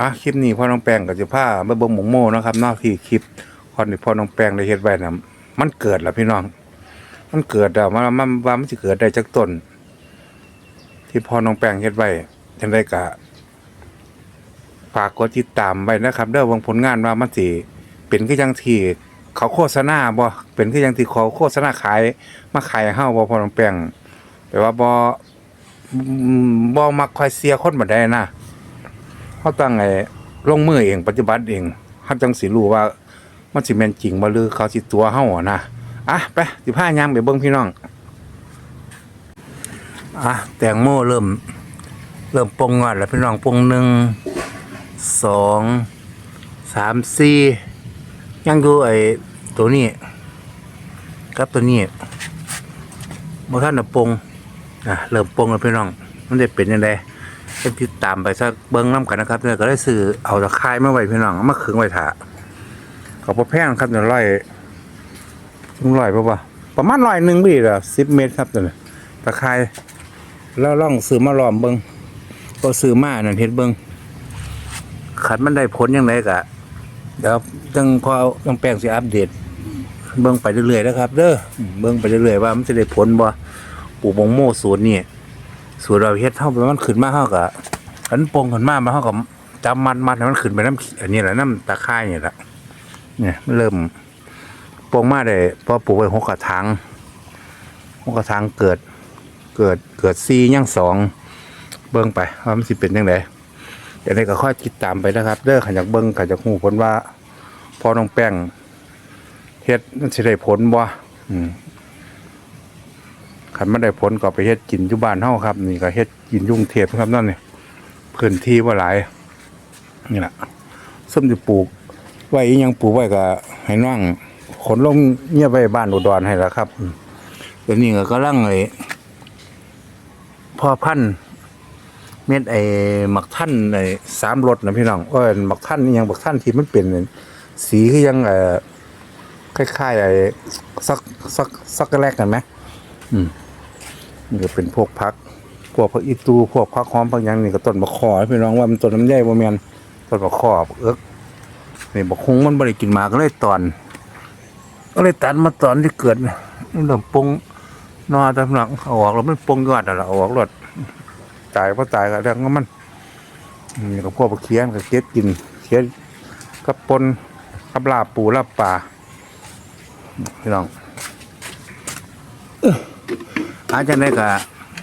อะคลิปนี้พ่อน้องแป้งกับจะพาไปเบิ่งหมงโม่นะครับนอกที่คลิปคอนที่พ่อน้องแป้งได้เฮ็ดไว้น่ะมันเกิดแล้วพี่น้อง มันเกิดแล้วมันมันว่ามันสิเกิดได้จากต้น ที่พ่อน้องแป้งเฮ็ดไว้จังได๋ก็ฝากกดติดตามไว้นะครับเด้อวงผลงานว่ามันสิเป็นคือจังที่เขาโฆษณาบ่เป็นคือจังที่เขาโฆษณาขายมาขายห้เฮาบ่พ่อน้องแป้งแปลว่าบ่อืมบ่มักคอยเสียคนบ่ได้นะ เขาตั้งไอ้ลงมือเองปฏิบัติเองเฮาจังสิรู้ว่า มันสิแม่นจริงบ่หรือเขาสิตัวเฮาอะนะอะไปสิพายางไปเบิ่งพี่น้องอะแตงโมเริ่ม เริ่มปงงอดแล้วพี่น้องปงหนึ่งสองสามสี่ยังดูไอ้ตัวนี้กับตัวนี้บ่ทันน่ะปงอะเริ่มปงแล้วพี่น้อง มันได้เป็นยังไง เป็ติดตามไปสักเบิ้งน้ำกันนะครับเนี่ยก็ได้ซื้อเอาตะไคร้มาไว้พี่น้องมาขึงไว้ถาเขาพอแพงครับเนี่ยร้อยถึงร้อยป่ะประมาณร้อยหนึ่งพี่ละสิบเมตรครับเนี่ยตะไคร้แล้วล่องซื้อมาล้อมเบิ้งก็ซื้อมานั่นเฮ็ดเบิ้งขันมันได้ผลยังไงกะเดี๋ยวจังพอต้องแปลงสิอัปเดต เบิ้งไปเรื่อยๆนะครับ เด้อเบิ้งไปเรื่อยๆว่ามันจะได้ผลบ่ปลูกบงโม่สูตรนี่ สูตรเราเฮ็ดเท่าไปมันขึ้นมาเท่ากับอันปงขึ้นมามาเท่ากับจำมันมันให้มันขึ้นไปน้ำอันนี้แหละน้ำตะไคร้เนี่ยแหละเนี่ยมันเริ่มปงมาได้พอปลูกไปหกกระถางหกกระถางเกิด เกิดเกิดซีย่างสองเบิ่งไปว่ามันสิเป็นยังไงเดี๋ยวนี้ก็ค่อยติดตามไปนะครับเด้อขันจากเบิ่งขันจากหูผลว่าพอน้องแป้งเฮ็ดมันสิได้ผลบ่อืม ขันไม่ได้ผลก็ไปเฮ็ดกินอยู่บ้านเฮาครับ นี่ก็เฮ็ดกินยุ่งเทพครับนั่นนี่พื้นที่ว่าหลายนี่แหละส้มจะปลูก ไว้ยังปลูกไว้ก็ให้น้องขนลงเงียบไว้บ้านอุดรให้แล้วครับเดี๋ยวนี้ก็กำลังไอ้พ่อพันเม็ดไอ้หมักท่านไอ้สามรสนะพี่น้องเอ้ยหมักท่านนี่ยังหมักท่านที่มันเป็นสีคือยังเอ่อคล้ายๆไอ้ซักซักซักแรกกันไหมอืม นี่ก็เป็นพวกพักพวกพักอีตูพวกพักหอมพักยังนี่ก็ต้นบะขอให้พี่น้องว่ามันต้นน้ำใยบ่แมนต้นบะขอเอิกนี่บักคงมันบ่ได้กินหมาก็เลยตอน ก็เลยตัดมาตอนที่เกิดนี่เริ่มปงนอตำหลังเอาออกแล้วมันปงยอดอะล่ะเอาออกรถตายเพราะตายก็เรื่องมันนี่ก็พวกเคียนก็เก็บกินเคียนกับปนกับลาปูลาปลาพี่น้อง อาจารย์ได้ก็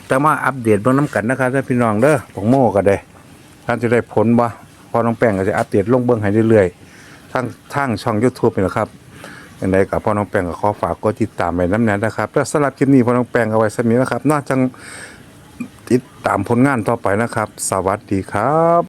แต่มาอัปเดตเบื้องน้ำกันนะครับท่านพี่น้องเด้อของโม่ก็ได้ท่านจะได้ผลบ่พอน้องแป้งก็จะอัปเดตลงเบื้องให้เรื่อยๆทั้งทางช่องยูทูบนี่แหละครับอย่างไรกับพ่อน้องแป้งก็ขอฝากกดติดตามไปน้ำแน่นะครับแล้วสำหรับคลิปนี้พ่อน้องแป้งเอาไว้สักนี้นะครับนอกจากติดตามผลงานต่อไปนะครับ สวัสดีครับ